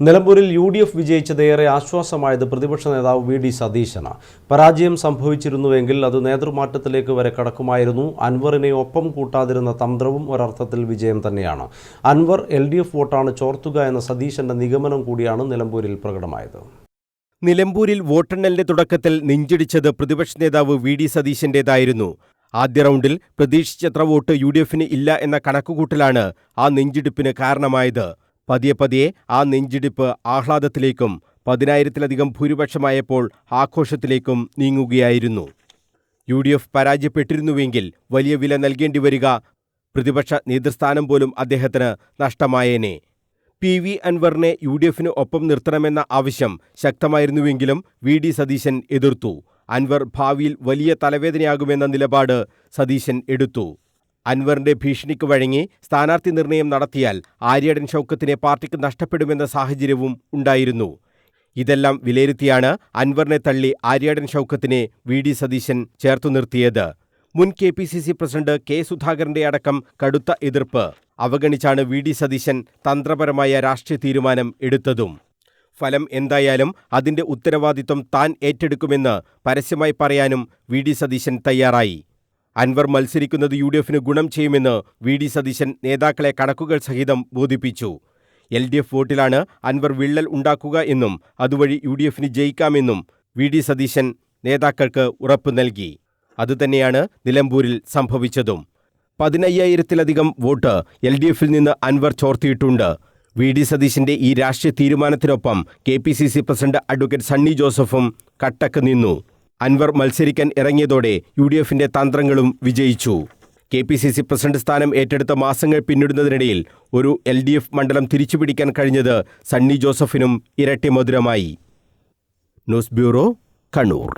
നിലമ്പൂരിൽ U D F വിജയിച്ചത് ഏറെ ആശ്വാസമായത് പ്രതിപക്ഷ നേതാവ് വി ഡി സതീശന് പരാജയം സംഭവിച്ചിരുന്നുവെങ്കിൽ അത് നേതൃമാറ്റത്തിലേക്ക് വരെ കടക്കുമായിരുന്നു. അൻവറിനെ ഒപ്പം കൂട്ടാതിരുന്ന തന്ത്രവും ഒരർത്ഥത്തിൽ വിജയം തന്നെയാണ്. അൻവർ എൽ ഡി എഫ് വോട്ടാണ് ചോർത്തുക എന്ന സതീശന്റെ നിഗമനം കൂടിയാണ് നിലമ്പൂരിൽ പ്രകടമായത്. നിലമ്പൂരിൽ വോട്ടെണ്ണലിന്റെ തുടക്കത്തിൽ നെഞ്ചിടിച്ചത് പ്രതിപക്ഷ നേതാവ് വി ഡി സതീശന്റേതായിരുന്നു. ആദ്യ റൗണ്ടിൽ പ്രതീക്ഷിച്ചത്ര വോട്ട് യു ഡി എഫിന് ഇല്ല എന്ന കണക്കുകൂട്ടലാണ് ആ നെഞ്ചിടിപ്പിന് കാരണമായത്. പതിയെ പതിയെ ആ നെഞ്ചിടിപ്പ് ആഹ്ലാദത്തിലേക്കും പതിനായിരത്തിലധികം ഭൂരിപക്ഷമായപ്പോൾ ആഘോഷത്തിലേക്കും നീങ്ങുകയായിരുന്നു. യു ഡി എഫ് പരാജയപ്പെട്ടിരുന്നുവെങ്കിൽ വലിയ വില നൽകേണ്ടി വരിക പ്രതിപക്ഷ നേതൃസ്ഥാനം പോലും അദ്ദേഹത്തിന് നഷ്ടമായേനെ. പി വി അൻവറിനെ യു ഡി എഫിന് ഒപ്പം നിർത്തണമെന്ന ആവശ്യം ശക്തമായിരുന്നുവെങ്കിലും വി ഡി സതീശൻ എതിർത്തു. അൻവർ ഭാവിയിൽ വലിയ തലവേദനയാകുമെന്ന നിലപാട് സതീശൻ എടുത്തു. അൻവറിന്റെ ഭീഷണിക്ക് വഴങ്ങി സ്ഥാനാർത്ഥി നിർണയം നടത്തിയാൽ ആര്യടൻ ഷൗക്കത്തിനെ പാർട്ടിക്ക് നഷ്ടപ്പെടുമെന്ന സാഹചര്യവും ഉണ്ടായിരുന്നു. ഇതെല്ലാം വിലയിരുത്തിയാണ് അൻവറിനെ തള്ളി ആര്യാടൻ ഷൗക്കത്തിനെ വി ഡി സതീശൻ ചേർത്തു നിർത്തിയത്. മുൻ K P C C president K സുധാകരന്റെ അടക്കം കടുത്ത എതിർപ്പ് അവഗണിച്ചാണ് വി ഡി സതീശൻ തന്ത്രപരമായ രാഷ്ട്രീയ തീരുമാനം എടുത്തതും. ഫലം എന്തായാലും അതിന്റെ ഉത്തരവാദിത്വം താൻ ഏറ്റെടുക്കുമെന്ന് പരസ്യമായി പറയാനും വി ഡി സതീശൻ തയ്യാറായി. അൻവർ മത്സരിക്കുന്നത് യു ഡി എഫിന് ഗുണം ചെയ്യുമെന്ന് വി ഡി സതീശൻ നേതാക്കളെ കണക്കുകൾ സഹിതം ബോധിപ്പിച്ചു. എൽ ഡി എഫ് വോട്ടിലാണ് അൻവർ വിള്ളൽ ഉണ്ടാക്കുക എന്നും അതുവഴി യു ഡി എഫിന് ജയിക്കാമെന്നും വി ഡി സതീശൻ നേതാക്കൾക്ക് ഉറപ്പ് നൽകി. അതുതന്നെയാണ് നിലമ്പൂരിൽ സംഭവിച്ചതും. പതിനയ്യായിരത്തിലധികം വോട്ട് എൽ ഡി എഫിൽ നിന്ന് അൻവർ ചോർത്തിയിട്ടുണ്ട്. വി ഡി സതീശിന്റെ ഈ രാഷ്ട്രീയ തീരുമാനത്തിനൊപ്പം K P C C president advocate Sunny ജോസഫും കട്ടക്ക് നിന്നു. അൻവർ മത്സരിക്കാൻ ഇറങ്ങിയതോടെ യു ഡി എഫിന്റെ തന്ത്രങ്ങളും വിജയിച്ചു. K P C C president സ്ഥാനം ഏറ്റെടുത്ത മാസങ്ങൾ പിന്നിടുന്നതിനിടയിൽ ഒരു എൽ ഡി എഫ് മണ്ഡലം തിരിച്ചുപിടിക്കാൻ കഴിഞ്ഞത് സണ്ണി ജോസഫിനും ഇരട്ടി മധുരമായി. News bureau Kannur.